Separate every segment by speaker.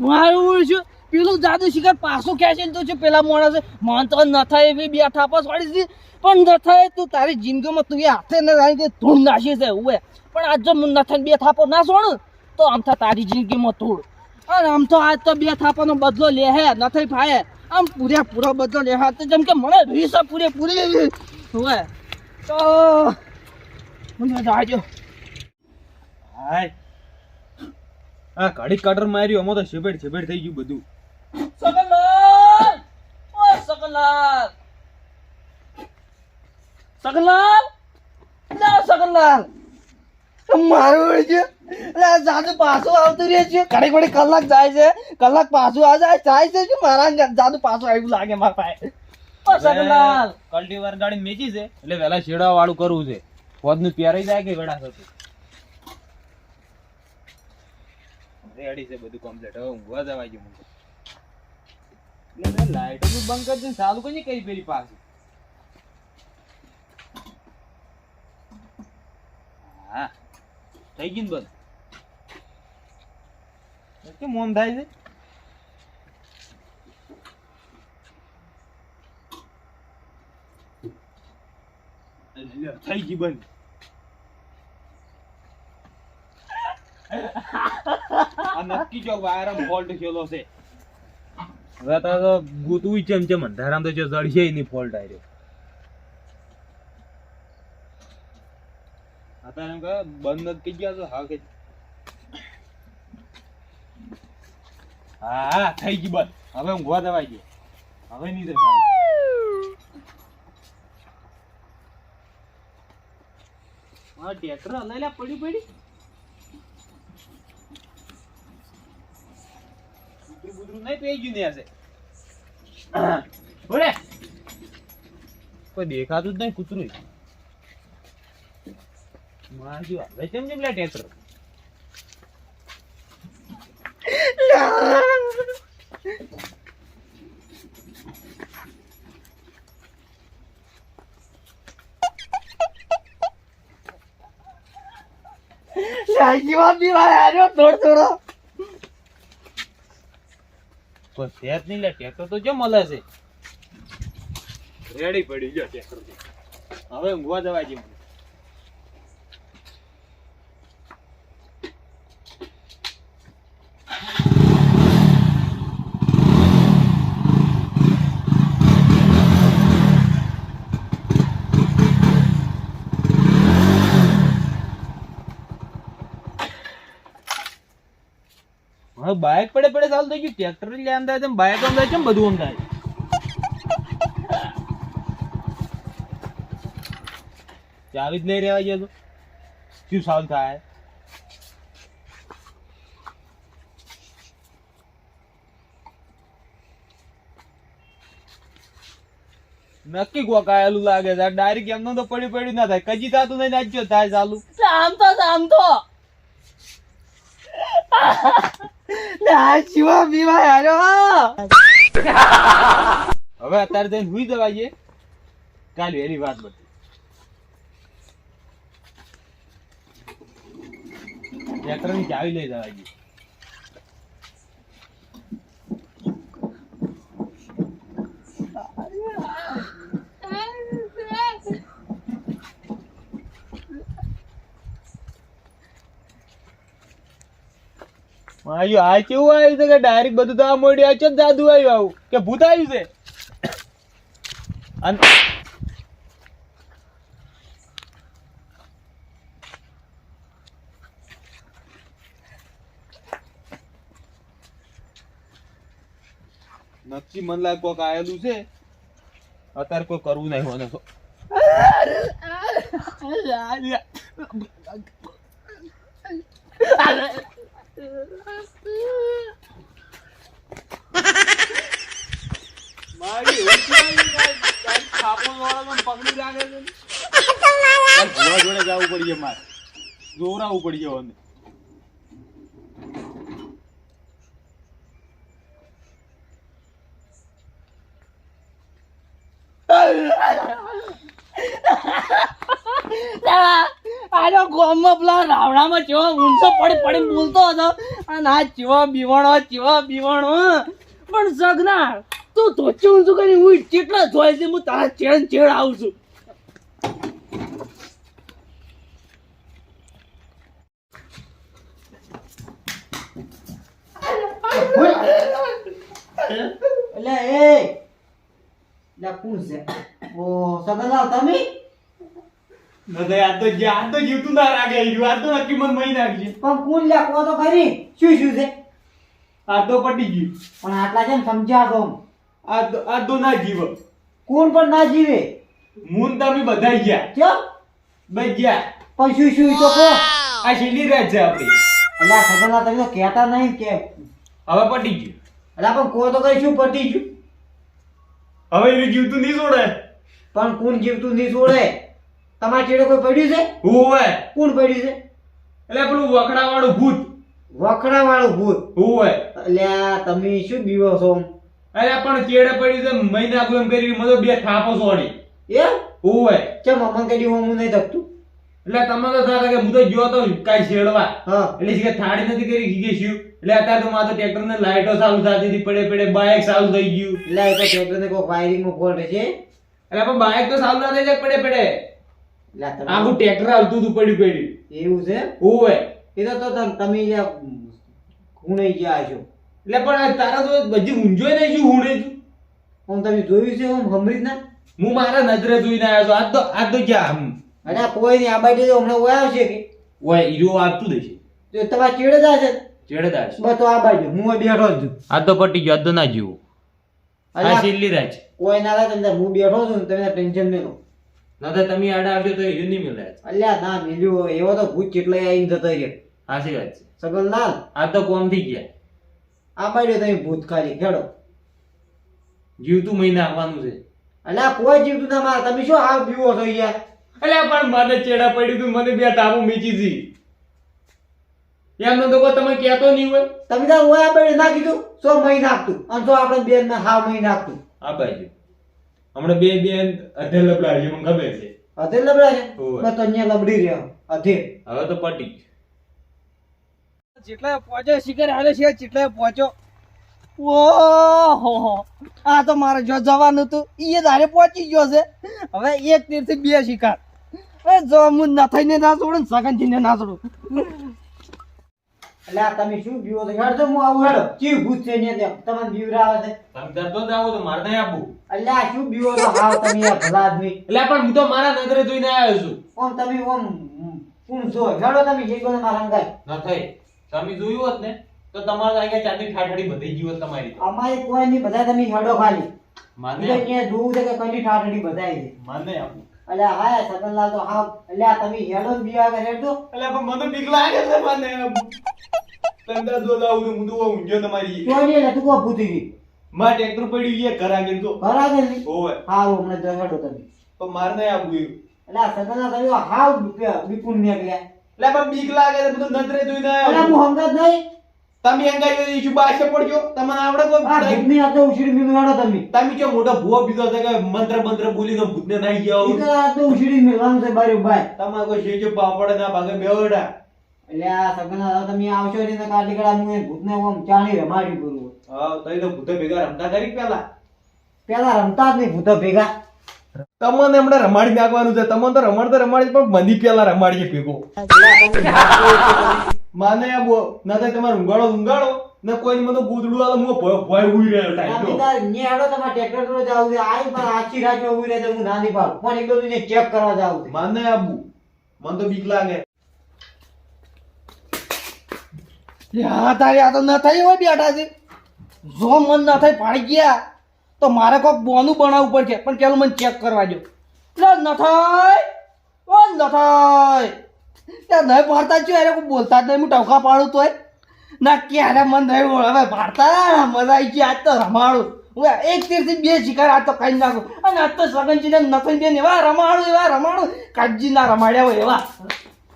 Speaker 1: મારું છું. પેલું જાદુ શિખર પાછું ખેંચીને તો છે, પેલા માણસે મન તો ન થાય એવી બે થાપા વાળી છે. પણ ન થાય તું તારી જિંદગીમાં તું એ હાથે ને દે, ધૂળ નાશી છે ઉવે. પણ આજ જો ન થાય બે થાપો ના સોણ, તો આમ તો તારી જિંદગીમાં ધૂળ. અને આમ તો આજ તો બે થાપાનો બદલો લે હે, ન થઈ ફાય આમ પૂરેપૂરો બદલો લે હા. તો જેમ કે મને રીસ પૂરેપૂરી હવે તો મને જાજો
Speaker 2: હાય. આ ઘડી કટર માર્યું આમાં તો છેબેડ છેબેડ થઈ ગયું બધું.
Speaker 1: સકલાલ ઓ સકલાલ સકલાલ ના સકલાલ મારું છે. લા જાદુ પાછું આવતું રહે છે. ઘડી ઘડી કલાક જાય છે. કલાક પાછું આ જાય જાય છે કે મારા જાદુ પાછું આવ્યું લાગે મારા પાસે? ઓ સકલાલ
Speaker 2: કલ્ટીવાર ગાડી મેચી છે. એટલે વેલા શેડા વાળું કરવું છે. પોદનું પ્યારાઈ જાય કે વેડા થતું રેડી છે બધું કમ્પ્લીટ હવે ઊંઘવા જવા છે મને લાઈટનું બંધ કરી દે ચાલુ કઈ પેલી પાછી. હા. થઈ ગયું બંધ? કેમ મોમ થાય છે? થઈ ગયું બંધ. આ નક્કી જો વાયરમ ફોલ્ટ થયેલો છે. હવે તો તો ગૂતવું ચેમ ચેમ અંધારામ તો જો જડશે નહીં ફોલ્ટ આવ્યો અત્યારે એમ કહે બંધ નથી થઈ ગયા તો હા કે હા હા થઈ ગઈ બંધ. હવે ઊંઘવા દવાઈ ગયો. હવે નહીં દેખાય હા ટ્રેક્ટર હલાયેલા પડી પડી કૂતરું બૂતરું નહીં પેઈ ગયું ને હશે બોલે. કોઈ દેખાતું જ નહીં કૂતરું મારજો હવે કેમ કેમ લે
Speaker 1: થોડો થોડો
Speaker 2: કોઈ શેર નહીં લે ટ્રેક્ટર તો જો મળે છે. રેડી પડી, જો ટ્રેક્ટર હવે ઊંઘવા જવાય છે હવે બાઇક પડે પડે ચાલુ થઈ ગયું. ટ્રેક્ટર લે આમ બાઇક આમ છે બધું આમ ચાવી જ નહીં રહેવા ગયો શું સાલ થાય? નક્કી કોક આયેલું લાગે છે. ડાયરેક્ટ એમનું તો પડી પડી ના થાય. કજી થતું નહીં નાચ્યો થાય ચાલુ.
Speaker 1: આમ તો આમ તો. ના શિવા બીવા યારો
Speaker 2: હવે અત્યારે જઈને હુઈ જવાઈએ. કાલ એની વાત બધી. ટ્રેક્ટરની ચાવી લઈ જવાઈએ. માયું આ કેવું આવ્યું છે કે ડાયરેક્ટ બધું તો આ મોડી આ ચમ જાદુ આવ્યું આવું કે ભૂત આવ્યું છે નક્કી મન લાગે કોક આયેલું છે અત્યારે કોઈ કરવું નહીં હોને તો મારી પકડી રાખે છે જોડે જવું મારે જોવરાવવું પડીએ મને
Speaker 1: આનો ગોમમાં પેલા રાવણામાં ચીવો ઊંચો પડી પડી બોલતો હતો. અને આ ચેવા બીવાણો ચીવો બીવણો પણ સગના તું ધોચી ઊંચું કરી હું કેટલા જોઈ છે, હું તારા ચેડ ચેડ આવું છું.
Speaker 3: એટલે એ કોણ છે? ઓ સગનલાલ તમે
Speaker 2: નદય આ તો જે આ તો જીવતું ના રાગે આ તો નક્કી મન મહી નાખજે
Speaker 3: પણ કોણ લે કો તો ખરી. શું શું છે?
Speaker 2: આ તો પટી ગયું.
Speaker 3: પણ આટલા કેમ સમજ્યા છો
Speaker 2: આ તો આ તો ના જીવ.
Speaker 3: કોણ પણ ના જીવે.
Speaker 2: મૂન તમે બધા ગયા.
Speaker 3: કેમ
Speaker 2: ગયા.
Speaker 3: પણ શું શું તો
Speaker 2: આ શીલી રાત છે આપણી.
Speaker 3: એટલે આ સગનલાલ તમે તો કહેતા નહીં કે
Speaker 2: હવે પટી ગયું.
Speaker 3: એટલે પણ કો તો કઈ શું પટી ગયું?
Speaker 2: હવે એનું જીવતું નહીં છોડે.
Speaker 3: પણ કોણ જીવતું નહીં છોડે. તમારા ચેડે કોઈ પડ્યું છે?
Speaker 2: હોવે
Speaker 3: કોણ પડ્યું છે?
Speaker 2: એટલે પેલું વખડા વાળું ભૂત.
Speaker 3: વખડા વાળું ભૂત
Speaker 2: હોવે
Speaker 3: એટલે તમે શું બીવો છો?
Speaker 2: અરે પણ ચેડે પડ્યું છે મહિના કોઈ એમ કરી મને બે થાપો સોડી.
Speaker 3: એ
Speaker 2: હોવે
Speaker 3: કેમ અમન કરી હું નહીં થકતું?
Speaker 2: એટલે તમે તો થતા કે હું તો ગયો તો કાંઈ છેડવા.
Speaker 3: હા.
Speaker 2: એટલે કે થાળી નથી કરી ગઈ શું? એટલે અત્યારે તો મારે ટ્રેક્ટર ને લાઈટો ચાલુ થતી હતી પડે પડે બાઇક ચાલુ થઈ ગયું.
Speaker 3: એટલે ટ્રેક્ટર ને કોઈ કોઈ વાયરિંગમાં ફોલ્ટ છે
Speaker 2: એટલે પણ બાઇક તો ચાલુ ના થઈ જાય પડે પડે. આખું ટ્રેક્ટર હાલતું હતું પડી પડ્યું
Speaker 3: એવું છે?
Speaker 2: હોવે
Speaker 3: એ તો તમ- ખૂણે ગયા છો.
Speaker 2: એટલે પણ આ તારા તો બધી ઊંઝો નહીં છું હુણે છું.
Speaker 3: હું તમે જોયું છે હું હમરી ના
Speaker 2: હું મારા નજરે જોઈને આવ્યો છું. આજ તો આજ તો ક્યાં હમ.
Speaker 3: અરે આ કોઈ નહીં આ બાજુ હમણાં ઓયા છે કે?
Speaker 2: ઓય હીરો આવતું દેશે
Speaker 3: તો તમારે ચેડે છે?
Speaker 2: ચેડતા છે.
Speaker 3: બસ તો આ બાજુ હું બેઠો છું.
Speaker 2: આ તો પટી ગયો આ તો ના જીવો.
Speaker 3: આ
Speaker 2: સિલ્લી રાજ
Speaker 3: કોઈ ના થાય અંદર હું બેઠો છું તમે ટેન્શન નહીં લો.
Speaker 2: ના તો તમે આડા આવજો તો હીરો નહીં મળે
Speaker 3: અલ્યા ના મિલ્યું એવો તો ભૂત ચેટલે આવીને જતો રહ્યો.
Speaker 2: સાચી વાત છે.
Speaker 3: સગનલાલ
Speaker 2: આ તો કોમ થઈ ગયા.
Speaker 3: આ બાજુ તમે ભૂત ખાલી ખેડો.
Speaker 2: જીવતું મહિને આવવાનું છે.
Speaker 3: અલ્યા કોઈ જીવતું ના મારે. તમે શું હાવ પીવો છો યાર
Speaker 2: એટલે પણ મને ચેડા પડ્યું તું. મને બે ટાપુ મીચી હતી એમનો તો કોઈ તમે કહેતો નહીં હોય.
Speaker 3: તમે તાર ઓયા બાજુ ના કીધું સો મહી નાખતું અને સો આપણે બેન ને હાવ મહી નાખતું
Speaker 2: આ બાજુ. હમણાં બે બે અધે લબડા છે મને ખબર છે.
Speaker 3: અધે લબડા છે? મેં તો અહીંયા લબડી રહ્યો. અધે
Speaker 2: હવે તો પટી.
Speaker 1: જેટલા પહોંચ્યો શિખર હાલે છે જેટલા પહોંચો. ઓહો આ તો મારે જો જવાનું હતું. એ તારે પહોંચી ગયો છે. હવે એક તીરથી બે શિકાર. હવે જો હું નથઈને ના છોડું સગન સગનજીને ના છોડું
Speaker 3: એટલે આ તમે શું બીવો હેડ તો હું આવું હેડો. ચીવ ભૂત છે ને તમને બીવરાવે છે?
Speaker 2: તમે દર્દો જ આવો તો મારે નહીં આપવું.
Speaker 3: એટલે આ શું બીવો છો? હાવ તમે આ ભલા આદમી
Speaker 2: એટલે પણ હું તો મારા નજરે જોઈને આવ્યો છું.
Speaker 3: ઓમ તમે ઓમ કોણ છો? હેડો તમે જે કોઈ મારા અંગાય
Speaker 2: ન થઈ તમે જોયું હોત ને તો તમારે આગળ ચાંદી ઠાઠડી બધી હોત તમારી.
Speaker 3: અમારે કોઈ નહીં બધા તમે હેડો ખાલી.
Speaker 2: મને
Speaker 3: ક્યાં જોવું છે કે કઈ ઠાઠડી બધાય છે?
Speaker 2: મને આપું
Speaker 3: એટલે હા સદનલાલ તો હા આ તમે હેડો બીવા કે તો
Speaker 2: એટલે પણ મને બીક લાગે છે મને તમે તો જો જાવ તો તો ઊંઘ્યો તમારી
Speaker 3: કોઈ નહીં તું કો ભૂતી
Speaker 2: માર ટ્રેક્ટર પડી ગયા ઘર આગે તો.
Speaker 3: ઘર આગે નહીં
Speaker 2: ઓય
Speaker 3: હા હમણાં જો હેડો તમે.
Speaker 2: તો માર આપવું એવું
Speaker 3: એટલે આ સગનલાલ તમે હાવ ને ગયા
Speaker 2: એટલે પણ બીક લાગે તો બધું નજરે જોઈને
Speaker 3: એટલે હું હંગાત નહીં.
Speaker 2: તમે અંગાઈ શું બાસે પડજો. તમને આવડે
Speaker 3: આ ભૂતની હાથે ઉછીડી મેલું હેડો તમે.
Speaker 2: તમે કે મોટો ભૂવો બીજો છે કે મંત્ર મંત્ર બોલીને ભૂતને નાઈ ગયા
Speaker 3: ઈ. તો આ તો ઉછીડી છે બારી બાય.
Speaker 2: તમારે કોઈ શેજો પાપડ ના ભાગે બેવડા
Speaker 3: એટલે આ સગનલાલ તમે આવશો ને કાઢી કડા હું ભૂતને ઓમ ચાણી રમાડી કરું
Speaker 2: હા તઈ તો ભૂતે ભેગા રમતા કરી પેલા.
Speaker 3: પેલા રમતા જ નહીં ભૂતો ભેગા.
Speaker 2: તમને હમણાં રમાડી નાખવાનું છે. તમને તો રમાડતા રમાડી પણ મંદી પેલા રમાડીએ ભેગો. માને આ બો ના તો તમારે ઊંઘાડો ઊંઘાડો. ને કોઈ મને ગૂદડું આલો હું ભય ભય ઉઈ રહ્યો ટાઈમ
Speaker 3: ને આડો તમારે ટ્રેક્ટર પર જાવ છે. આઈ પર આખી રાત ઉઈ રહે તો હું ના પાડ. પણ એક બધું ચેક કરવા જાવું
Speaker 2: માને આબુ મને તો બીક લાગે.
Speaker 1: હા, તારે આ તો ન થઈ હોય બેઠા છે જો મન ન થઈ પાડી ગયા. તો મારે કોઈક બોનું બનાવવું પડશે. પણ પેલું મને ચેક કરવા દો લે, ન થાય. ઓ, ન થાય. ત્યાં નહીં ભરતા છું, અરે, કોઈ બોલતા જ નહીં. હું ટવકા પાડું તોય. ના, ક્યારે મન નહીં હવે પાડતા મજા આવી ગઈ. આજ તો રમાડું. એક તીરથી બે શિકાર, આજ તો ખાઈ નાખું. અને આજ તો સગનજીને નથી બેન એવા રમાડું એવા રમાડું. કાજી ના રમાડ્યા હોય એવા.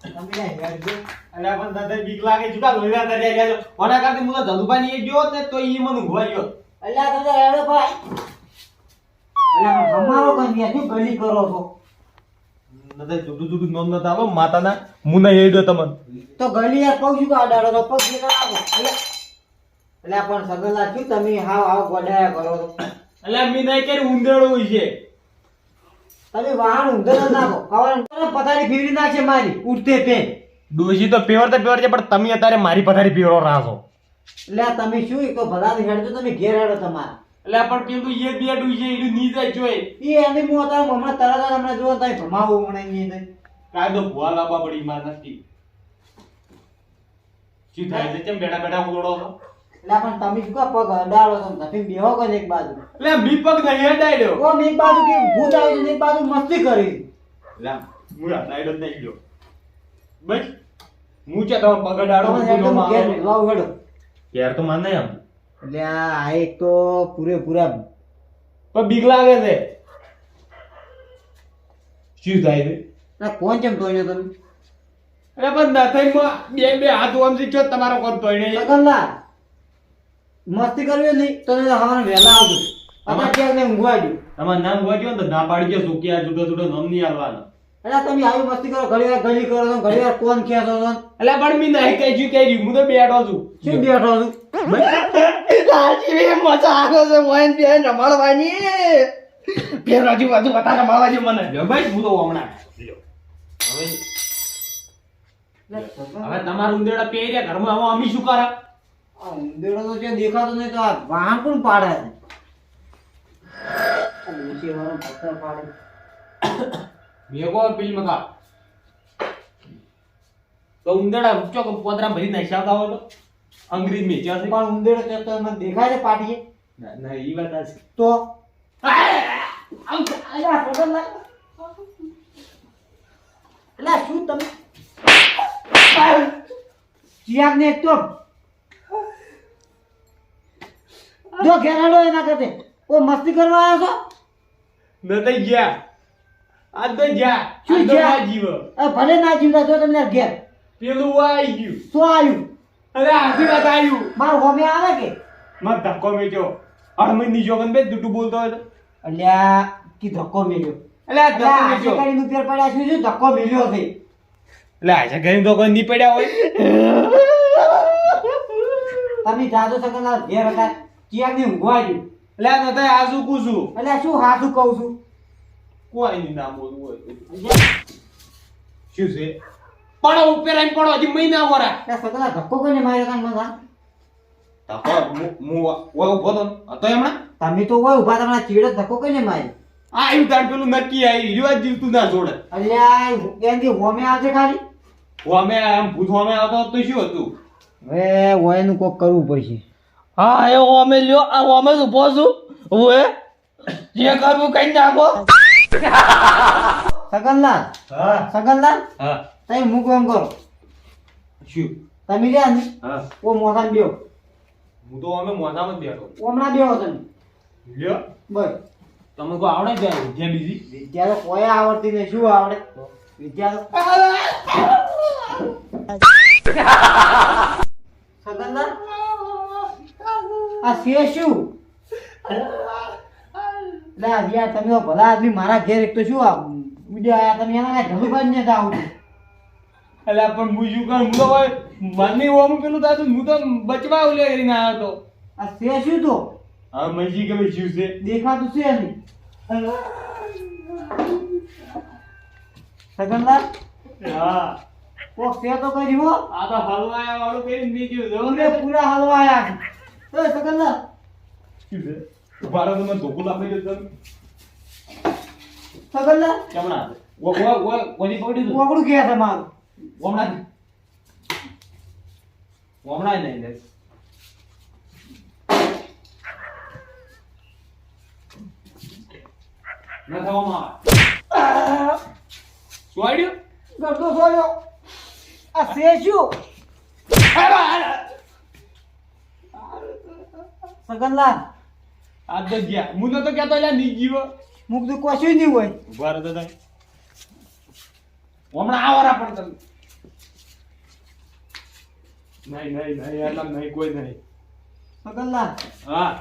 Speaker 3: તમે હેડજો
Speaker 2: અલ્યા પણ તને બીક લાગે જુકા લોહીના તરિયા ગયા ઓના કારણે હું તો ધંધુભાઈ એ ગયો ને તો ઈ મને ઊંઘવા ગયો
Speaker 3: એટલે તમે હેડો ભાઈ એટલે અમારો કઈ શું ગલી કરો છો
Speaker 2: નતા આલો માતાના મુના હેડ્યો તમને
Speaker 3: તો ગલી યાર પગ શું અડાડો તો પગ ભેગા આવો એટલે પણ સગલા શું તમે હાવ હાવ ગોડાયા કરો છો
Speaker 2: એટલે મી નહીં ઉંદેડો હોય છે?
Speaker 3: તમે વાહન ઊંધો ન નાખો કવર પથારી ફેરવી નાખશે મારી. ઉઠતે પે
Speaker 2: ડોશી તો પેવર તો પેવર છે પણ તમે અત્યારે મારી પથારી પીવડો છો
Speaker 3: એટલે આ તમે શું એક તો ભલા હેડજો તમે ઘેર હેડો તમારા.
Speaker 2: એટલે પણ પેલું એ બે ડું છે એનું નીચે જોઈ.
Speaker 3: એ એની હું અત્યારે હમણાં તરત હમણાં જોવો તમે ભમાવો હમણાં એની અંદર
Speaker 2: કાયદો ભૂવા લાવવા પડી માર નથી. શું થાય છે? કેમ બેઠા બેઠા ઉડો છો?
Speaker 3: એટલે પણ તમે શું કા પગ અડાડો છો તમે બેહો કરો એક બાજુ?
Speaker 2: એટલે મી પગ નહીં હેડાડ્યો
Speaker 3: ઓમ એક બાજુ કે ભૂત આવી એક બાજુ મસ્તી કરી.
Speaker 2: એટલે હું હેડાડ્યો નહીં ગયો બસ. હું છે તમે પગ અડાડો
Speaker 3: તમે હેડો તમે ઘેર લાવ હેડો.
Speaker 2: યાર તો માને એમ.
Speaker 3: એટલે આ આ એક તો પૂરેપૂરા
Speaker 2: પણ બીક લાગે છે. શું થાય છે?
Speaker 3: આ કોણ ચમ તોડ્યો તમે?
Speaker 2: અરે પણ નથઈમાં બે બે હાથ ઓમથી ચો તમારો કોણ તોડે
Speaker 3: સગનલા મસ્તી કરવી નહીં તો હવારે વહેલા આવજો. અત્યારે ક્યાંક ને ઊંઘવા જો
Speaker 2: તમારું નામ ગોજો ને તો ના પાડી ગયો સુકી આ જુદો જુદો નામ નહીં આવવાનો.
Speaker 3: એટલે તમે આવી મસ્તી કરો ઘણી વાર ગલી કરો ઘણી વાર કોણ ખેંચો છો
Speaker 2: એટલે પણ મી નહીં છું કઈ હું તો બેઠો છું.
Speaker 3: શું બેઠો છું?
Speaker 1: મજા આવે છે મોહન બેન રમાડવાની. ફેર હજુ વધારે જો મને.
Speaker 2: ભાઈ હું તો હમણાં હવે હવે તમારું ઉંદેડા પહેરી ઘરમાં હવે અમે શું કરા?
Speaker 3: આ ઊંધેડો તો જે દેખાતો નહીં તો આ વાહન પણ પાડે? છે નીચે વાળો પથ્થર પાડે.
Speaker 2: ભેગો પેલી મકા તો ઉંદેડા ચોક પોદરા ભરી નાખ્યા હતા હોય તો. અંગ્રેજ મેં છે
Speaker 3: પણ ઉંદેડો તે તો મને દેખાય છે પાટીએ?
Speaker 2: ના ના ઈ વાત આ છે.
Speaker 3: તો? અલ્યા સગનલા અલ્યા શું તમે? ચિયાક ને તો જો ઘેરાડો એના કરતે. ઓ મસ્તી કરવા આવ્યો છો?
Speaker 2: ન તો ગયા. આ તો ગયા.
Speaker 3: શું ગયા?
Speaker 2: જીવ.
Speaker 3: ભલે ના જીવતા જો તમને ઘેર.
Speaker 2: પેલું આવી ગયું.
Speaker 3: શું આવ્યું?
Speaker 2: અરે આખી વાત આવ્યું.
Speaker 3: મારું હોમે આવે કે?
Speaker 2: મત ધક્કો મેજો અડમઈ ની જોગન બે દુટુ બોલતો હતો.
Speaker 3: અલ્યા કી ધક્કો
Speaker 2: મેજો આ ધક્કો
Speaker 3: મેજો
Speaker 2: મેચ્યો
Speaker 3: નું પેર પડ્યા શું શું ધક્કો મેલ્યો છે?
Speaker 2: એટલે આજે કરીને તો કોઈ નહીં પડ્યા હોય.
Speaker 3: તમે જાદો સગન ઘેર હતા. ચિયાક ને ઊંઘવા ગયું
Speaker 2: એટલે આ નતા આ શું
Speaker 3: અલ્યા શું હાથું કહું છું?
Speaker 2: કોઈ નહીં નામ બોલવું હોય શું છે? પડો ઉપર આવીને પડો હજી મહિના વરા.
Speaker 3: ત્યાં સગલા ધક્કો કોઈને માર્યો કાન
Speaker 2: હું હું હમણાં?
Speaker 3: તમે તો હોય ઊભા તમને ચીડે ધક્કો કોઈને માર્યો?
Speaker 2: આ આવ્યું તાર પેલું નક્કી આવી રહ્યું જીવતું ના જોડે.
Speaker 3: અલ્યા એનથી હોમે આવશે ખાલી?
Speaker 2: હોમે આમ ભૂત હોમે આવતો તો શું હતું?
Speaker 3: હવે ઓયનું કોક કરવું પડશે.
Speaker 1: હા એ અમે લ્યો આ અમે જ ઊભો છું. ઓએ જે કરવું કઈ નાખો.
Speaker 3: સગનલાલ
Speaker 2: હા.
Speaker 3: સગનલાલ
Speaker 2: હા.
Speaker 3: તમે મૂક એમ કરો.
Speaker 2: શું?
Speaker 3: તમે રહ્યા ને?
Speaker 2: હા.
Speaker 3: ઓ મોસામાં બેહો.
Speaker 2: હું તો અમે મોઢામાં જ બેઠો.
Speaker 3: હમણાં બેહો તમે.
Speaker 2: લ્યો.
Speaker 3: બસ.
Speaker 2: તમે કોઈ આવડે છે જ્યાં બીજી?
Speaker 3: વિદ્યા તો કોઈ આવડતી નહીં શું આવડે? વિદ્યા તો સગનલાલ આ છે શું? લે યાર તમે ભલા આદમી મારા ઘેર એક તો શું આ વિડિયો તમે? એના ઘણું બાજ ને જાવ
Speaker 2: એટલે પણ હું શું કરું હું તો કોઈ મનની ઓમ પેલું થતું હું તો બચવા ઉલે કરીને આવ્યો તો.
Speaker 3: આ છે શું તો?
Speaker 2: હવે મજી કે ભાઈ શું છે?
Speaker 3: દેખાતું છે નહીં સગનલાલ?
Speaker 2: હા.
Speaker 3: કોક છે તો કરી હો.
Speaker 2: આ તો હલવાયા વાળું કરીને બીજું
Speaker 3: પૂરા હલવાયા. એ સગનલાલ
Speaker 2: શું છે? ઊભા રહો તમે ધોકું લાપી દો તમે.
Speaker 3: સગનલાલ
Speaker 2: કેમણા ઓ ઓ ઓ કોની પકડી દો.
Speaker 3: છે મારું?
Speaker 2: હમણાં હમણાં નહીં લે ન થવામાં શું આઈડિયો
Speaker 3: સોડ્યો આ આ છે શું? સગનલાલ.
Speaker 2: આ તો ગયા. હું નતો કહેતો એટલે ની જીવો
Speaker 3: મુક તો કશું નહીં હોય.
Speaker 2: ઊભા રહો દાદા તમે. હમણાં આવરા પણ તમે. નહીં નહીં નહીં એટલે નહીં કોઈ નહીં.
Speaker 3: સગનલાલ.
Speaker 2: હા.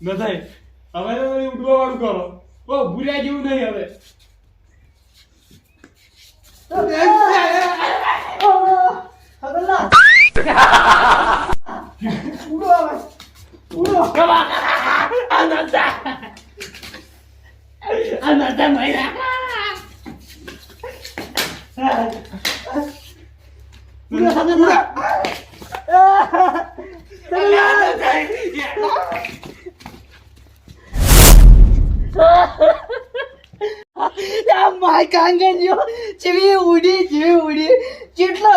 Speaker 2: ન થાય. હવે તો વળી ઉડવા વાળું કરો. ઓ ભૂલ્યા જેવું નહીં હવે.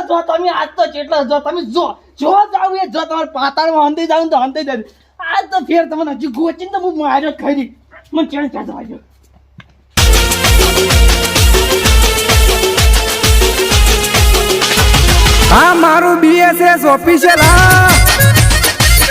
Speaker 1: જો તમે આજ તો હંતે જાવ તો હંતે જાય આજ તો ફેર તમને હજી તો હું ખરી. મને ક્યાં જવા
Speaker 4: આ મારું બીએસએસ ઓફિશિયલ હા.